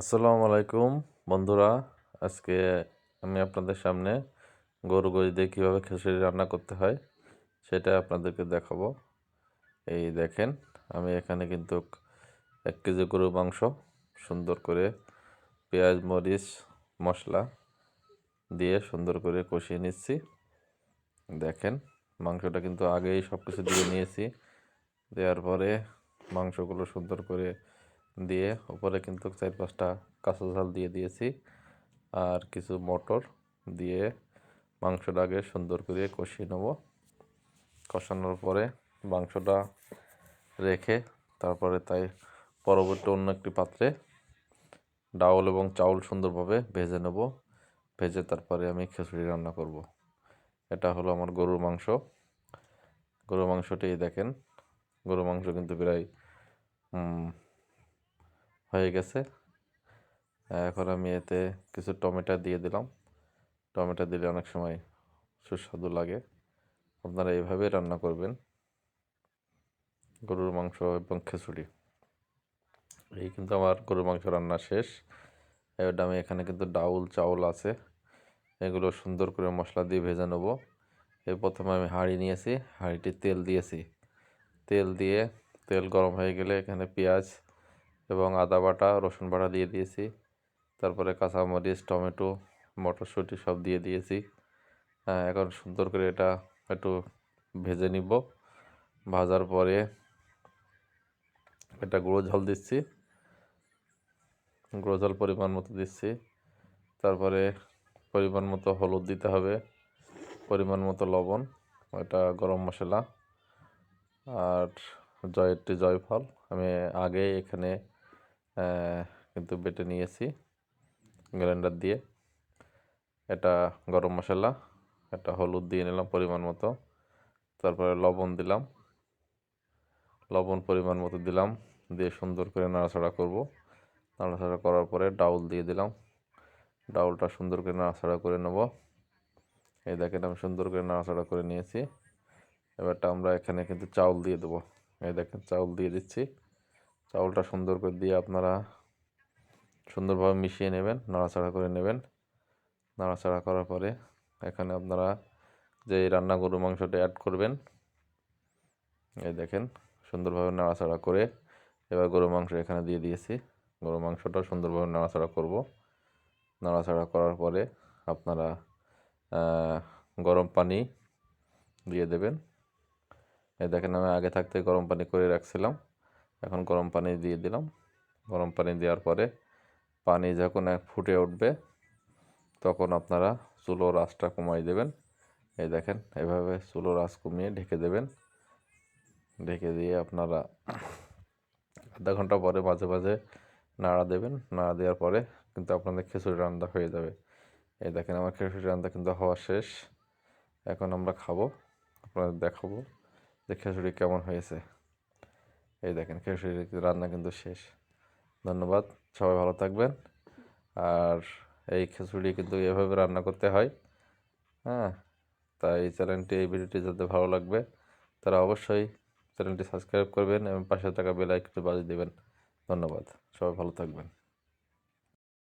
আসসালামু আলাইকুম, বন্ধুরা। আজকে আমি আপনাদের সামনে গরু গরি দিয়ে কীভাবে খিচুড়ি রান্না করতে হয় সেটা আপনাদেরকে দেখাবো। এই দেখেন, আমি এখানে কিন্তু এক কেজি গরুর মাংস সুন্দর করে পেঁয়াজ, মরিচ, মশলা দিয়ে সুন্দর করে কষিয়ে নিচ্ছি। দেখেন, মাংসটা কিন্তু আগেই সব কিছু দিয়ে নিয়েছি। দেওয়ার পরে মাংসগুলো সুন্দর করে দিয়ে উপরে কিন্তু চার পাঁচটা কাঁচা ঝাল দিয়ে দিয়েছি। আর কিছু মটর দিয়ে মাংসটা আগে সুন্দর করে কষিয়ে নেব। কষানোর পরে মাংসটা রেখে তারপরে তাই পরবর্তী অন্য একটি পাত্রে ডাউল এবং চাউল সুন্দরভাবে ভেজে নেব। ভেজে তারপরে আমি খিচুড়ি রান্না করব। এটা হলো আমার গরুর মাংস। গরুর মাংসটি দেখেন, গরুর মাংস কিন্তু প্রায় হয়ে গেছে। এখন আমি এতে কিছু টমেটো দিয়ে দিলাম। টমেটো দিলে অনেক সময় সুস্বাদু লাগে। আপনারা এইভাবে রান্না করবেন। গরুর মাংস এবং খিচুড়ি। এই কিন্তু আমার গরুর মাংস রান্না শেষ। এবার আমি এখানে কিন্তু ডাউল, চাউল আছে। এগুলো সুন্দর করে মশলা দিয়ে ভেজে নেব। এই প্রথমে আমি হাঁড়ি নিয়েছি। হাঁড়িটি তেল দিয়েছি। তেল দিয়ে তেল গরম হয়ে গেলে এখানে পেঁয়াজ এবং আদা বাটা, রসুন বাটা দিয়ে দিয়েছি। তারপরে কাঁচামরিচ, টমেটো, মটরশুঁটি সব দিয়ে দিয়েছি। হ্যাঁ এখন সুন্দর করে এটা একটু ভেজে নিব। ভাজার পরে এটা গুঁড়ো ঝাল দিচ্ছি। গুঁড়ো ঝাল পরিমাণ মতো দিচ্ছি। তারপরে পরিমাণ মতো হলুদ দিতে হবে। পরিমাণ মতো লবণ এটা গরম মশলা আর জয়টি জয়ফল। আমি আগে এখানে কিন্তু বেটে নিয়েছি গ্রাইন্ডার দিয়ে। এটা গরম মশলা, এটা হলুদ দিয়ে নিলাম পরিমাণ মতো। তারপরে লবণ দিলাম। লবণ পরিমাণ মতো দিলাম, দিয়ে সুন্দর করে নাড়াচাড়া করব। নাড়াচাড়া করার পরে ডাউল দিয়ে দিলাম। ডাউলটা সুন্দর করে নাড়াচাড়া করে নেব। এই দেখেন আমি সুন্দর করে নাড়াচাড়া করে নিয়েছি। এবারটা আমরা এখানে কিন্তু চাউল দিয়ে দেবো। এই দেখেন, চাউল দিয়ে দিচ্ছি। চাউলটা সুন্দর করে দিয়ে আপনারা সুন্দরভাবে মিশিয়ে নেবেন, নাড়াচাড়া করে নেবেন। নাড়াচাড়া করার পরে এখানে আপনারা যে রান্না গরুর মাংসটা অ্যাড করবেন, এই দেখেন সুন্দরভাবে নাড়াচাড়া করে এবার গরুর মাংস এখানে দিয়ে দিয়েছি। গরুর মাংসটা সুন্দরভাবে নাড়াচাড়া করব। নাড়াচাড়া করার পরে আপনারা গরম পানি দিয়ে দেবেন। এই দেখেন আমি আগে থাকতে গরম পানি করে রাখছিলাম। এখন গরম পানি দিয়ে দিলাম। গরম পানি দেওয়ার পরে পানি যখন এক ফুটে উঠবে, তখন আপনারা চুলোর আঁচটা কমাই দেবেন। এই দেখেন, এভাবে চুলোর আঁচ কমিয়ে ঢেকে দেবেন। ঢেকে দিয়ে আপনারা আধা ঘণ্টা পরে মাঝে মাঝে নাড়া দেবেন। নাড়া দেওয়ার পরে কিন্তু আপনাদের খিচুড়ি রান্না হয়ে যাবে। এই দেখেন, আমার খিচুড়ি রান্না কিন্তু হওয়া শেষ। এখন আমরা খাব, আপনাদের দেখাবো যে খিচুড়ি কেমন হয়েছে। এই দেখেন খিচুড়ি রান্না কিন্তু শেষ। ধন্যবাদ, সবাই ভালো থাকবেন। আর এই খিচুড়ি কিন্তু এভাবে রান্না করতে হয়। হ্যাঁ তাই এই চ্যানেলটি, এই ভিডিওটি যাতে ভালো লাগবে তারা অবশ্যই চ্যানেলটি সাবস্ক্রাইব করবেন এবং পাশে থাকা বেল আইকনটি বাজিয়ে দেবেন। ধন্যবাদ, সবাই ভালো থাকবেন।